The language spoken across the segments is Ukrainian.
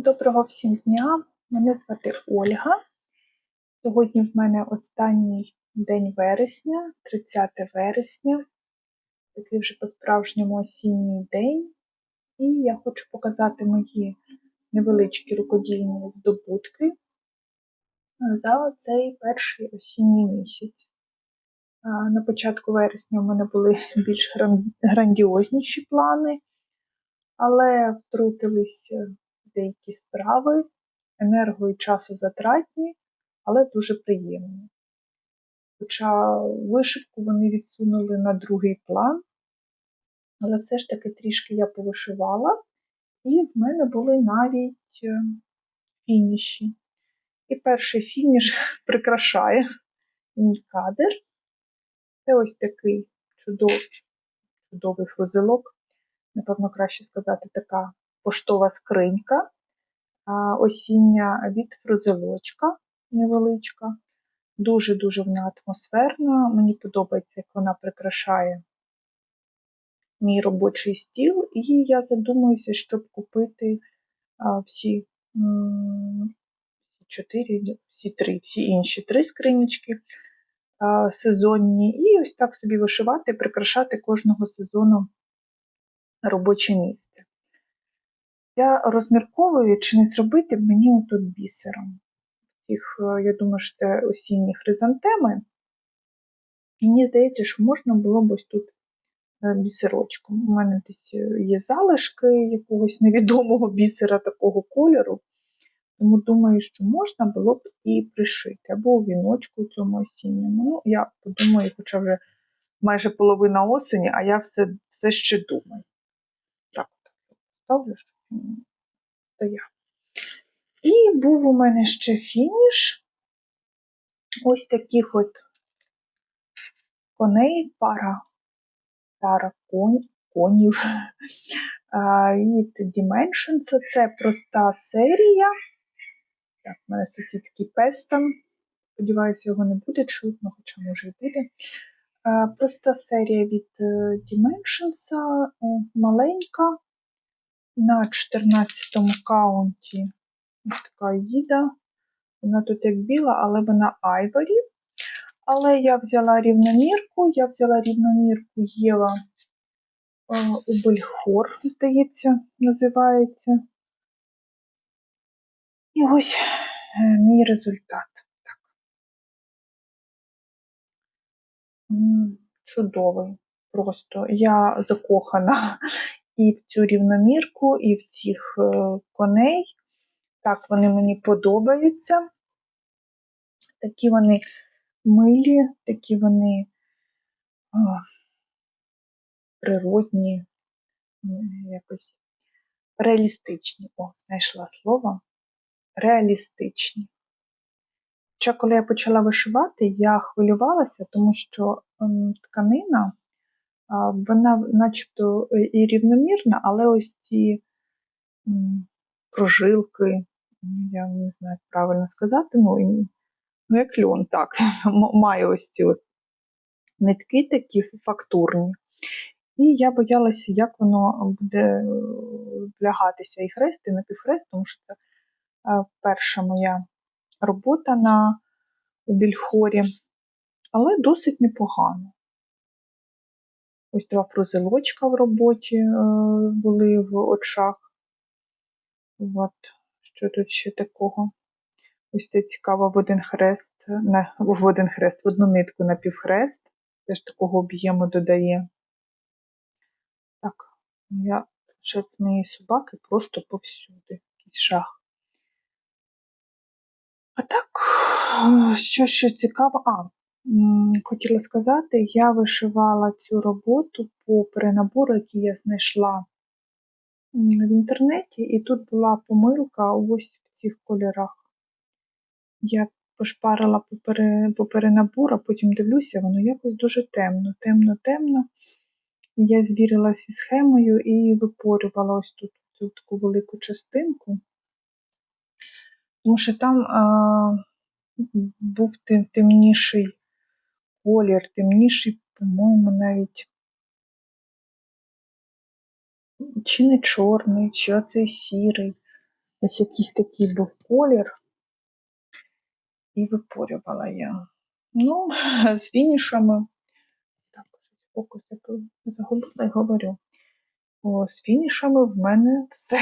Доброго всім дня! Мене звати Ольга. Сьогодні в мене останній день вересня, 30 вересня, такий вже по-справжньому осінній день. І я хочу показати мої невеличкі рукодільні здобутки за цей перший осінній місяць. На початку вересня в мене були більш грандіозніші плани, але втрутились е, деякі справи, енерго і часозатратні, але дуже приємні. Хоча вишивку вони відсунули на другий план, але все ж таки трішки я повишивала, і в мене були навіть е, фініші. І перший фініш прикрашає мій кадр. Це ось такий чудовий, чудовий фрузелок. Напевно, краще сказати, така поштова скринька осіння від фрузелочка невеличка. Дуже-дуже вона атмосферна. Мені подобається, як вона прикрашає мій робочий стіл, і я задумуюся, щоб купити всі чотири, всі три, всі інші три скринічки сезонні, і ось так собі вишивати, прикрашати кожного сезону робоче місце. Я розмірковую, чи не зробити мені отут бісером. Цих, е, я думаю, що це осінні хризантеми. Мені здається, що можна було б ось тут е, бісерочком. У мене десь е, є залишки якогось невідомого бісера такого кольору. Тому думаю, що можна було б і пришити, або у віночку цьому осінньому. Ну, я подумаю, хоча вже майже половина осені, а я все, все ще думаю. Так, ставлю, щоб він стояв. І був у мене ще фініш. Ось таких от коней, пара, пара конь, конів від Dimensions. Це проста серія. Так, в мене сусідський пес там. Сподіваюся, його не буде чутно, хоча може і буде. Проста серія від е, Dimensions, е, маленька. На 14 каунті ось така їда. Вона тут як біла, але вона айворі. Але я взяла рівномірку, я взяла рівномірку Єва е, у здається, називається. І ось е, мій результат. Так. Чудовий. Просто я закохана і в цю рівномірку, і в цих е, коней. Так, вони мені подобаються. Такі вони милі, такі вони о, природні, якось реалістичні. О, знайшла слово. Реалістичні. Хоча, коли я почала вишивати, я хвилювалася, тому що ем, тканина, вона начебто е, і рівномірна, але ось ці прожилки, я не знаю, як правильно сказати, ну, ну як льон, так, має ось ці от нитки такі фактурні. І я боялася, як воно буде е, влягатися і хрест, і напівхрест, тому що це е, перша моя робота на більхорі, але досить непогано. Ось два фрузелочка в роботі е, були в очах. От, що тут ще такого? Ось це цікаво в один хрест, на, в один хрест, в одну нитку на півхрест. Теж такого об'єму додає. Так, я ще з моєї собаки просто повсюди. Якийсь шах. А так, що ще цікаво? А, хотіла сказати, я вишивала цю роботу по перенабору, який я знайшла в інтернеті, і тут була помилка ось в цих кольорах. Я пошпарила по, пере, перенабору, а потім дивлюся, воно якось дуже темно, темно-темно. Я звірилася схемою і випорювала ось тут цю таку велику частинку. Тому що там а, був тем, темніший колір, темніший, по-моєму, навіть чи не чорний, чи оцей сірий. Ось якийсь такий був колір. І випорювала я. Ну, з фінішами. Так, фокус я загубила і говорю. О, з фінішами в мене все.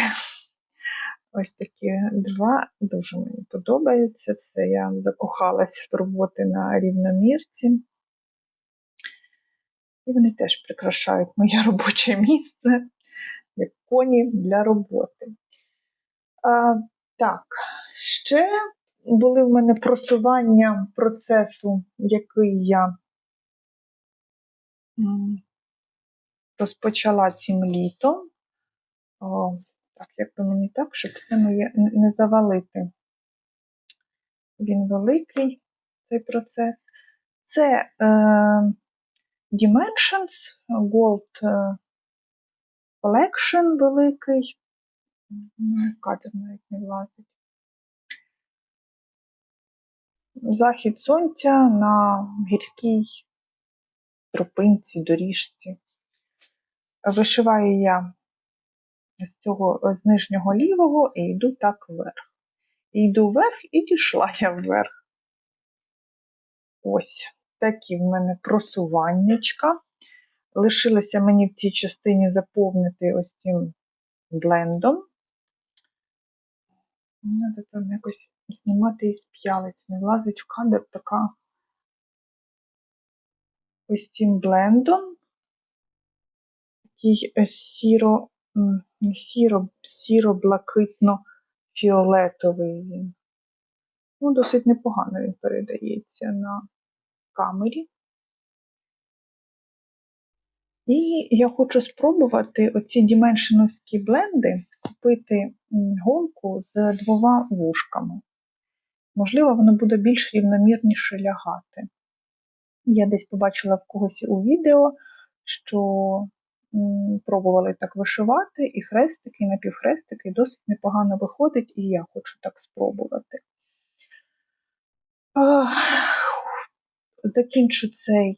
Ось такі два дуже мені подобаються. Це я закохалася в роботи на рівномірці. І вони теж прикрашають моє робоче місце, як коні для роботи. А, так, ще були в мене просування процесу, який я розпочала цим літом. О, так, як би мені так, щоб все моє не завалити. Він великий, цей процес. Це е, Dimensions Gold е, Collection великий. М, Кадр навіть не влазить. Захід сонця на гірській тропинці, доріжці. Вишиваю я з цього з нижнього лівого і йду так вверх. І йду вверх і дійшла я вверх. Ось такі в мене просуваннячка. Лишилося мені в цій частині заповнити ось цим блендом. Треба там якось знімати із п'ялиць. Не влазить в кадр така ось цим блендом. Такий е, сіро, сіро, сіро-блакитно-фіолетовий він. Ну, досить непогано він передається на камері. І я хочу спробувати оці діменшеновські бленди купити голку з двома вушками. Можливо, воно буде більш рівномірніше лягати. Я десь побачила в когось у відео, що пробували так вишивати, і хрестики, і напівхрестики досить непогано виходить, і я хочу так спробувати. Закінчу цей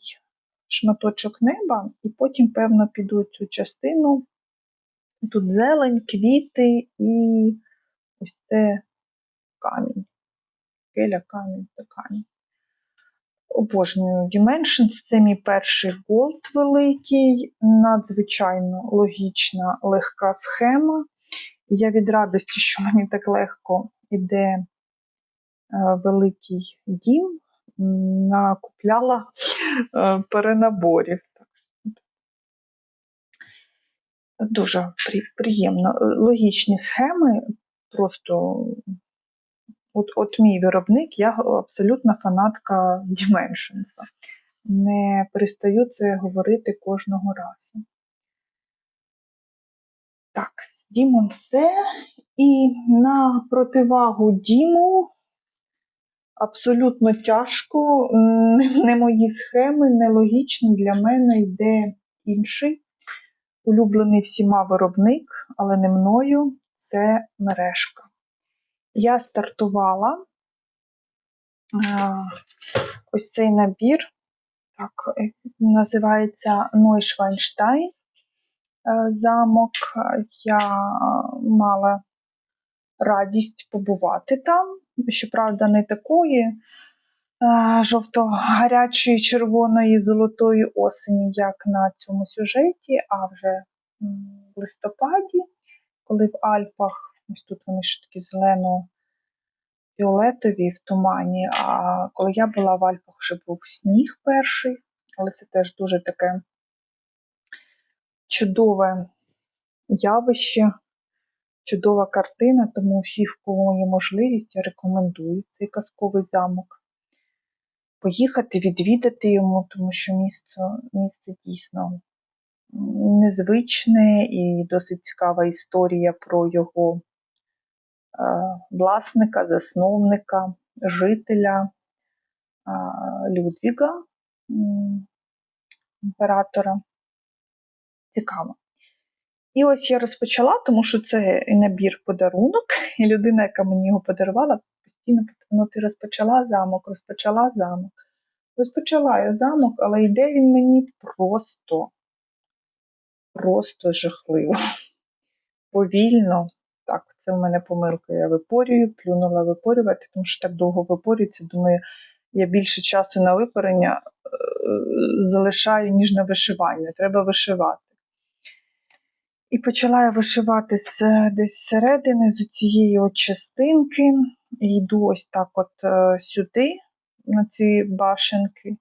шматочок неба, і потім, певно, піду цю частину. Тут зелень, квіти і ось це камінь. Келя, камінь та камінь. Обожнюю Dimensions. Це мій перший голд великий, надзвичайно логічна, легка схема. Я від радості, що мені так легко іде е, великий дім, накупляла е, перенаборів. Дуже приємно. Е, Логічні схеми, просто от, от мій виробник, я абсолютна фанатка Dimensions. Не перестаю це говорити кожного разу. Так, з Дімом все. І на противагу Діму абсолютно тяжко, не, мої схеми, нелогічно для мене йде інший, улюблений всіма виробник, але не мною, це мережка. Я стартувала ось цей набір, так, е, називається Нойшвайнштайн е, замок. Я мала радість побувати там, щоправда, не такої жовто-гарячої, червоної, золотої осені, як на цьому сюжеті, а вже в листопаді, коли в Альпах, ось тут вони ж такі зелено фіолетові в тумані, а коли я була в Альпах, вже був сніг перший, але це теж дуже таке чудове явище, чудова картина, тому всі, в кого є можливість, я рекомендую цей казковий замок. Поїхати, відвідати йому, тому що місце, місце дійсно незвичне і досить цікава історія про його е, власника, засновника, жителя е, Людвіга, імператора. Цікаво. І ось я розпочала, тому що це набір подарунок, і людина, яка мені його подарувала, постійно ну ти розпочала замок, розпочала замок. Розпочала я замок, але йде він мені просто, просто жахливо. Повільно, Так, це в мене помилка. Я випорюю, плюнула випорювати, тому що так довго випорюється. Думаю, я більше часу на випарення е, залишаю, ніж на вишивання. Треба вишивати. І почала я вишивати десь зсередини, з цієї от частинки. Йду ось так от е, сюди, на ці башенки.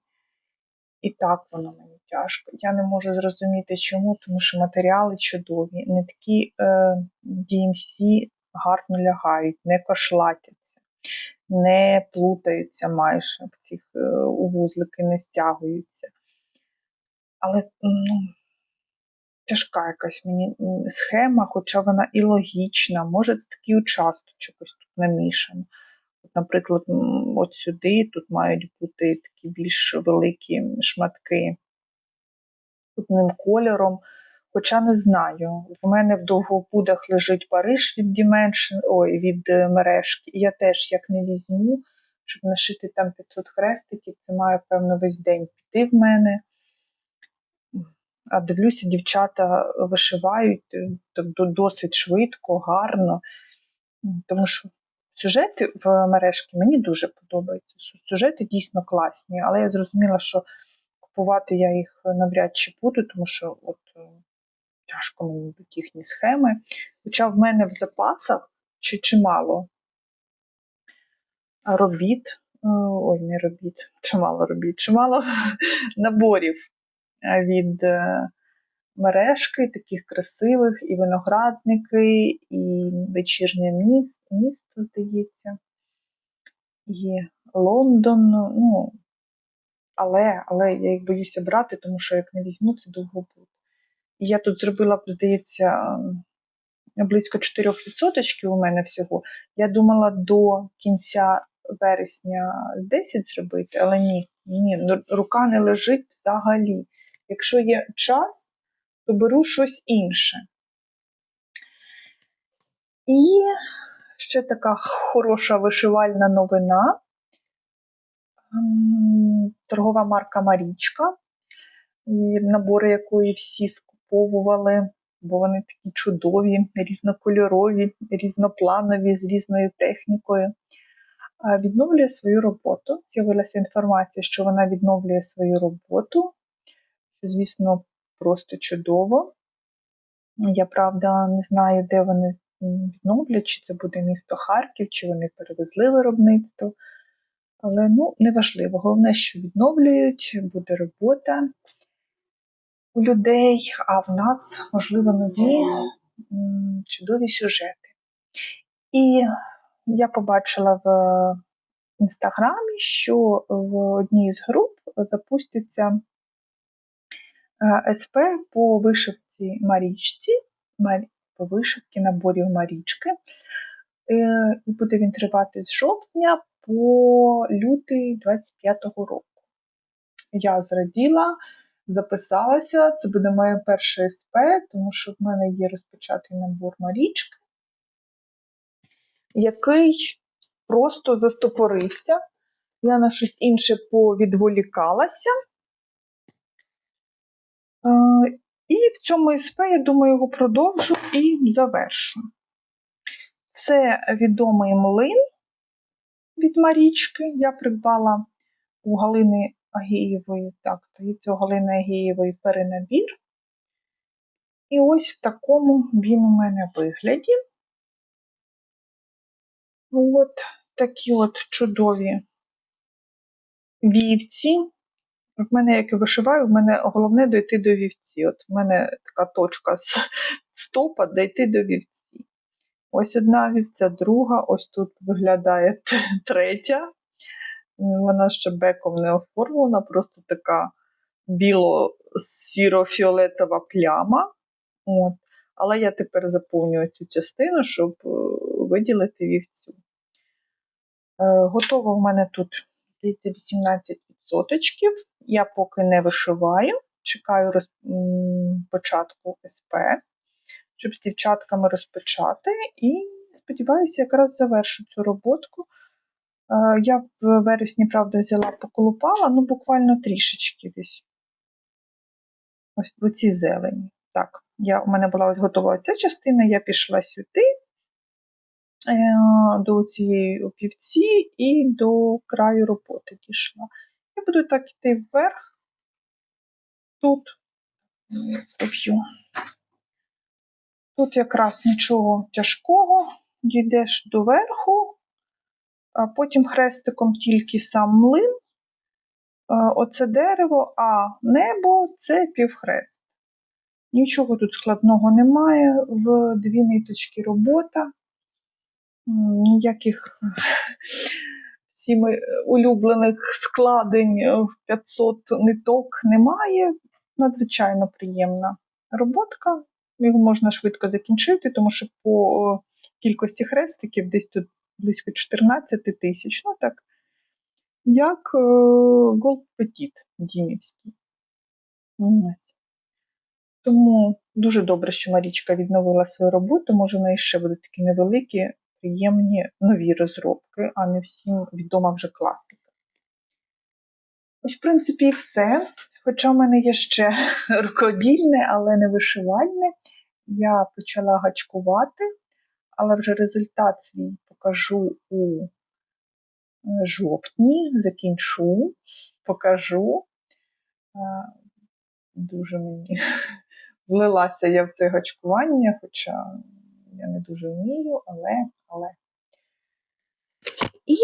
І так воно мені тяжко. Я не можу зрозуміти, чому, тому що матеріали чудові, не такі е, DMC гарно лягають, не кошлатяться, не плутаються майже в цих е, у вузлики, не стягуються. Але ну, тяжка якась мені схема, хоча вона і логічна. Може, це такий участочок ось тут намішано. От, наприклад, от сюди тут мають бути такі більш великі шматки одним кольором. Хоча не знаю. В мене в довгопудах лежить Париж від Dimension, ой, від е, мережки. Я теж як не візьму, щоб нашити там 500 хрестиків, це має, певно, весь день піти в мене. А дивлюся, дівчата вишивають е, досить швидко, гарно. Тому що сюжети в мережки мені дуже подобаються. Сюжети дійсно класні, але я зрозуміла, що купувати я їх навряд чи буду, тому що от е, тяжко мені будуть їхні схеми. Хоча в мене в запасах чи чимало робіт, е, ой, не робіт, чимало робіт, чимало наборів від е, мережки, таких красивих, і виноградники, і вечірнє міс- місто, здається, і Лондон. Ну, але, але я їх боюся брати, тому що як не візьму, це довго буде. І я тут зробила, здається, близько 4% у мене всього. Я думала до кінця вересня 10 зробити, але ні, ні, ну, рука не лежить взагалі. Якщо є час, то беру щось інше. І ще така хороша вишивальна новина. Торгова марка Марічка, набори якої всі скуповували, бо вони такі чудові, різнокольорові, різнопланові, з різною технікою. Відновлює свою роботу. З'явилася інформація, що вона відновлює свою роботу, що, звісно, просто чудово. Я правда не знаю, де вони відновлять, чи це буде місто Харків, чи вони перевезли виробництво. Але ну, неважливо. Головне, що відновлюють, буде робота у людей, а в нас, можливо, нові чудові сюжети. І я побачила в інстаграмі, що в одній з груп запуститься е, СП по вишивці Марічці, по вишивці наборів Марічки. Е, І буде він тривати з жовтня по лютий 25-го року. Я зраділа, записалася. Це буде моє перше СП, тому що в мене є розпочатий набор Марічки, який просто застопорився. Я на щось інше повідволікалася. І в цьому СП, я думаю, його продовжу і завершу. Це відомий млин від Марічки. Я придбала у Галини Агієвої, так, стоїть у Галини Агієвої перенабір. І ось в такому він у мене вигляді. От такі от чудові вівці. В мене, як і вишиваю, в мене головне дойти до вівці. От в мене така точка з стопа дойти до вівці. Ось одна вівця, друга, ось тут виглядає третя. Вона ще беком не оформлена, просто така біло-сіро-фіолетова пляма. От. Але я тепер заповнюю цю частину, щоб е, виділити вівцю. Е, Готово в мене тут здається, 18%. Я поки не вишиваю, чекаю роз... початку СП, щоб з дівчатками розпочати. І сподіваюся, якраз завершу цю роботку. Е, Я в вересні, правда, взяла, поколупала, ну буквально трішечки десь. Ось в зелені. Так, я, у мене була ось готова ця частина, я пішла сюди до цієї опівці і до краю роботи дійшла. Я буду так йти вверх. Тут поб'ю. Тут якраз нічого тяжкого, дійдеш до верху, а потім хрестиком тільки сам млин, оце дерево, а небо це півхрест. Нічого тут складного немає, в дві ниточки робота, ніяких всіми улюблених складень в 500 ниток немає. Надзвичайно приємна роботка. Його можна швидко закінчити, тому що по е, кількості хрестиків десь тут близько 14 тисяч. Ну так, як е, Gold Petit Дімівський. Тому дуже добре, що Марічка відновила свою роботу. Може, в неї ще будуть такі невеликі, приємні нові розробки, а не всім відома вже класика. Ось, в принципі, і все. Хоча в мене є ще рукодільне, але не вишивальне. Я почала гачкувати, але вже результат свій покажу у е, жовтні, закінчу, покажу. Дуже мені влилася я в це гачкування, хоча я не дуже вмію, але, але. І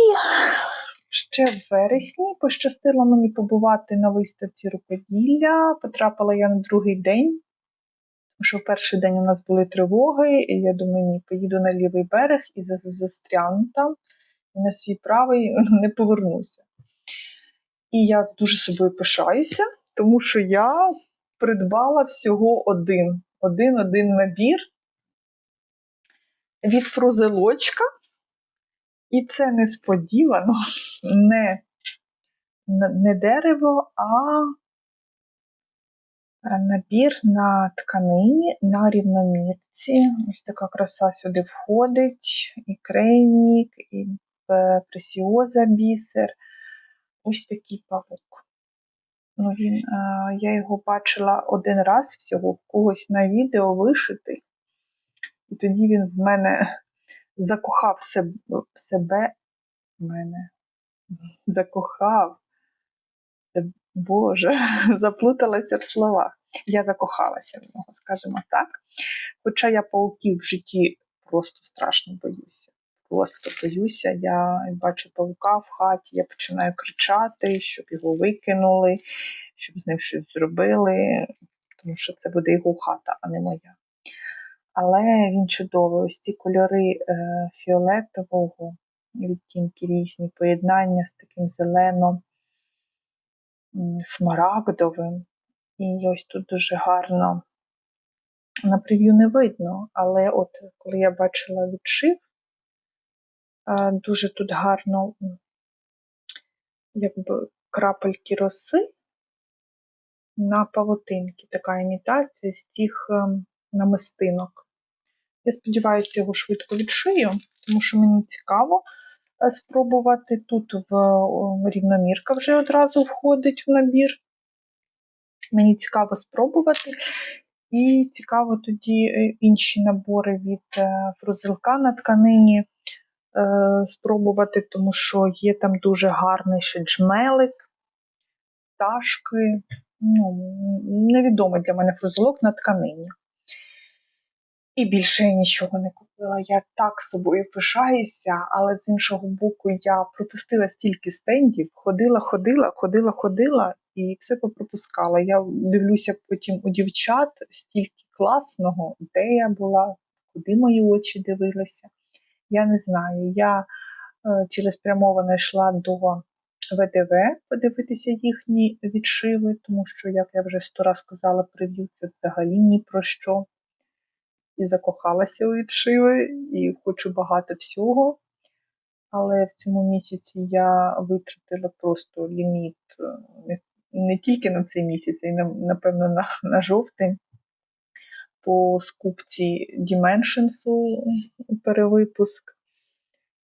ще в вересні пощастило мені побувати на виставці рукоділля. Потрапила я на другий день, тому що в перший день у нас були тривоги, і я думаю, ні, поїду на лівий берег і застряну там, і на свій правий не повернуся. І я дуже собою пишаюся, тому що я придбала всього один, один-один набір від фрузелочка. І це несподівано не, не- дерево, а набір на тканині на рівномірці. Ось така краса сюди входить, і крейнік, і е, пресіоза бісер. Ось такий павук. Ну, він, е, я його бачила один раз всього в когось на відео вишитий. І тоді він в мене закохав себе, себе в мене. Закохав. Боже, заплуталася в словах. Я закохалася в нього, скажімо так. Хоча я пауків в житті просто страшно боюся. Просто боюся. Я бачу павука в хаті, я починаю кричати, щоб його викинули, щоб з ним щось зробили, тому що це буде його хата, а не моя. Але він чудовий. Ось ці кольори е, фіолетового, відтінки різні, поєднання з таким зелено-смарагдовим. І ось тут дуже гарно на прев'ю не видно, але от коли я бачила відшив, е, дуже тут гарно якби крапельки роси на павутинки, така імітація з тих ем, намистинок. Я сподіваюся, його швидко відшию, тому що мені цікаво е, спробувати. Тут в рівномірка вже одразу входить в набір. Мені цікаво спробувати. І цікаво тоді е, інші набори від е, фрузелка на тканині е, спробувати, тому що є там дуже гарний ще джмелик, пташки. Ну, невідомий для мене фрузелок на тканині. І більше я нічого не купила. Я так собою пишаюся, але з іншого боку, я пропустила стільки стендів, ходила, ходила, ходила, ходила і все попропускала. Я дивлюся потім у дівчат стільки класного, де я була, куди мої очі дивилися. Я не знаю. Я е, цілеспрямовано йшла до ВДВ подивитися їхні відшиви, тому що, як я вже сто раз сказала, прев'ю це взагалі ні про що і закохалася у відшиви, і хочу багато всього. Але в цьому місяці я витратила просто ліміт е, не, тільки на цей місяць, а й напевно на, на жовтень по скупці Dimensions перевипуск.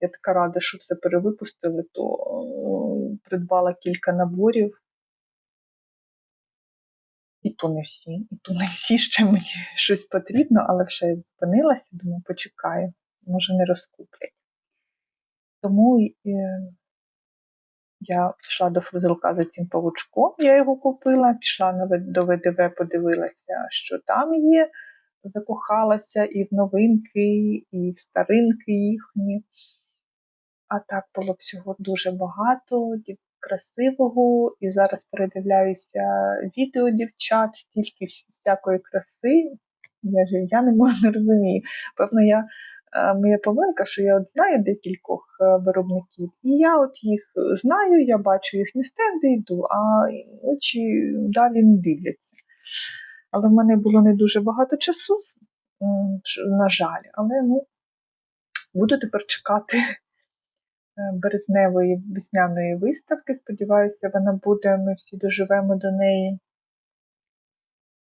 Я така рада, що все перевипустили, то е, придбала кілька наборів. То не всі, і то не всі ще мені щось потрібно, але вже зупинилася, думаю, почекаю, може не розкуплять. Тому е, я пішла до фрузелка за цим павучком, я його купила, пішла до ВДВ, подивилася, що там є. Закохалася і в новинки, і в старинки їхні. А так було всього дуже багато, красивого. І зараз передивляюся відео дівчат, стільки всякої краси. Я ж я не можу розумію. Певно, я, е, моя помилка, що я от знаю декількох е, виробників, і я от їх знаю, я бачу їхні стенди, йду, а очі далі не дивляться. Але в мене було не дуже багато часу, на жаль, але ну, буду тепер чекати березневої весняної виставки. Сподіваюся, вона буде, ми всі доживемо до неї.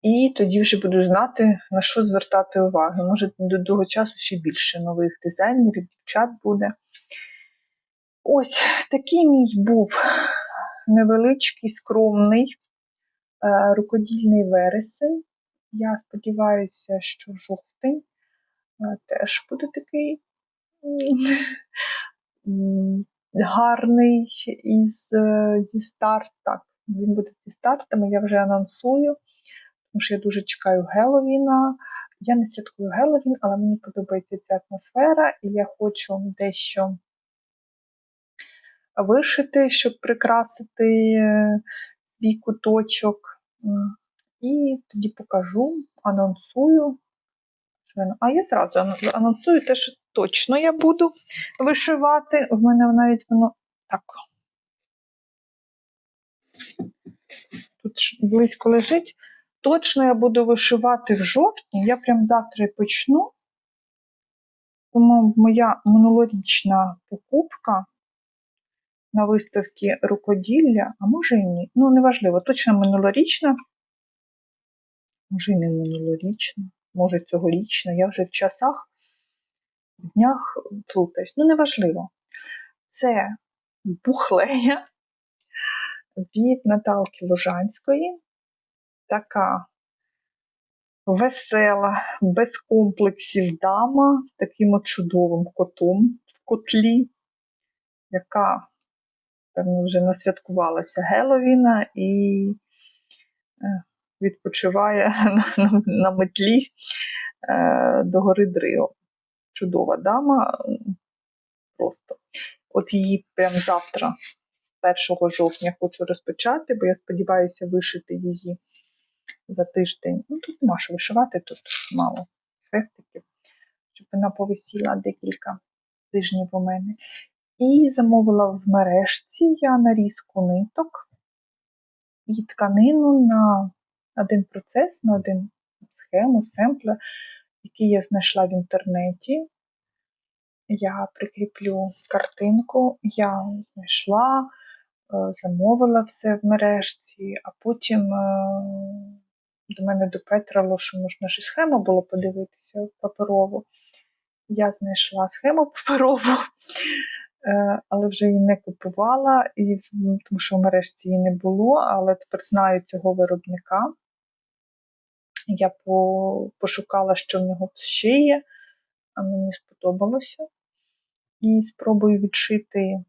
І тоді вже буду знати, на що звертати увагу. Може, до того часу ще більше нових дизайнерів, дівчат буде. Ось такий мій був невеличкий, скромний е, рукодільний вересень. Я сподіваюся, що жовтень е, теж буде такий гарний із, е, зі старт. Так, він буде зі стартами, я вже анонсую, тому що я дуже чекаю Геловіна. Я не святкую Геловін, але мені подобається ця атмосфера, і я хочу дещо вишити, щоб прикрасити е, свій куточок. І тоді покажу, анонсую. А я зразу анонсую те, що точно я буду вишивати. В мене навіть воно так. Тут близько лежить. Точно я буду вишивати в жовтні. Я прям завтра і почну. Тому моя минулорічна покупка на виставці рукоділля, а може і ні. Ну, неважливо, точно минулорічна. Може, і не минулорічна, може цьогорічна. Я вже в часах, днях плутаюсь. Ну, неважливо. Це бухлея від Наталки Лужанської. Така весела, без комплексів дама з таким от чудовим котом в котлі, яка певно, вже насвяткувалася Геловіна і е, відпочиває на, на, на метлі е, до гори Дрио. Чудова дама, просто. От її прямо завтра, 1 жовтня, хочу розпочати, бо я сподіваюся вишити її за тиждень. Ну, тут нема що вишивати, тут мало хрестиків, щоб вона повисіла декілька тижнів у мене. І замовила в мережці я нарізку ниток і тканину на один процес, на один схему, семплер, який я знайшла в інтернеті. Я прикріплю картинку, я знайшла, е, замовила все в мережці, а потім е, до мене допетрало, що можна ж схему було подивитися паперову. Я знайшла схему паперову, е, але вже її не купувала, тому що в мережці її не було, але тепер знаю цього виробника. Я по, пошукала, що в нього ще є, а мені сподобалося. І спробую відшити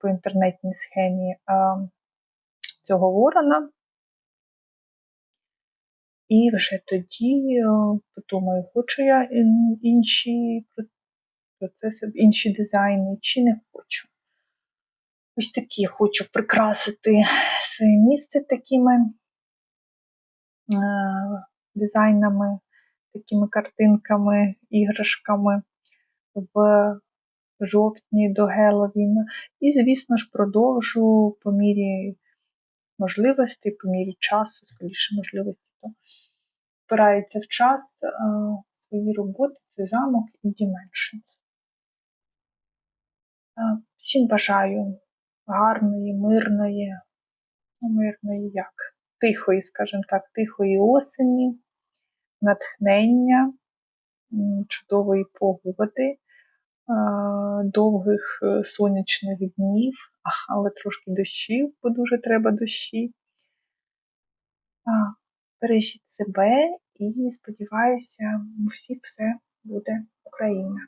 по, інтернетній схемі цього ворона. І вже тоді подумаю, хочу я інші процеси, інші дизайни, чи не хочу. Ось такі хочу прикрасити своє місце такими е, дизайнами, такими картинками, іграшками в жовтні до Геловіна. І, звісно ж, продовжу по мірі можливостей, по мірі часу, скоріше можливості, то впирається в час е, свої роботи, це замок і Dimensions. Е, Всім бажаю гарної, мирної, ну, мирної як? Тихої, скажімо так, тихої осені, натхнення, чудової погоди, довгих е, сонячних днів, але трошки дощів, бо дуже треба дощі. Бережіть себе і сподіваюся, у всіх все буде Україна.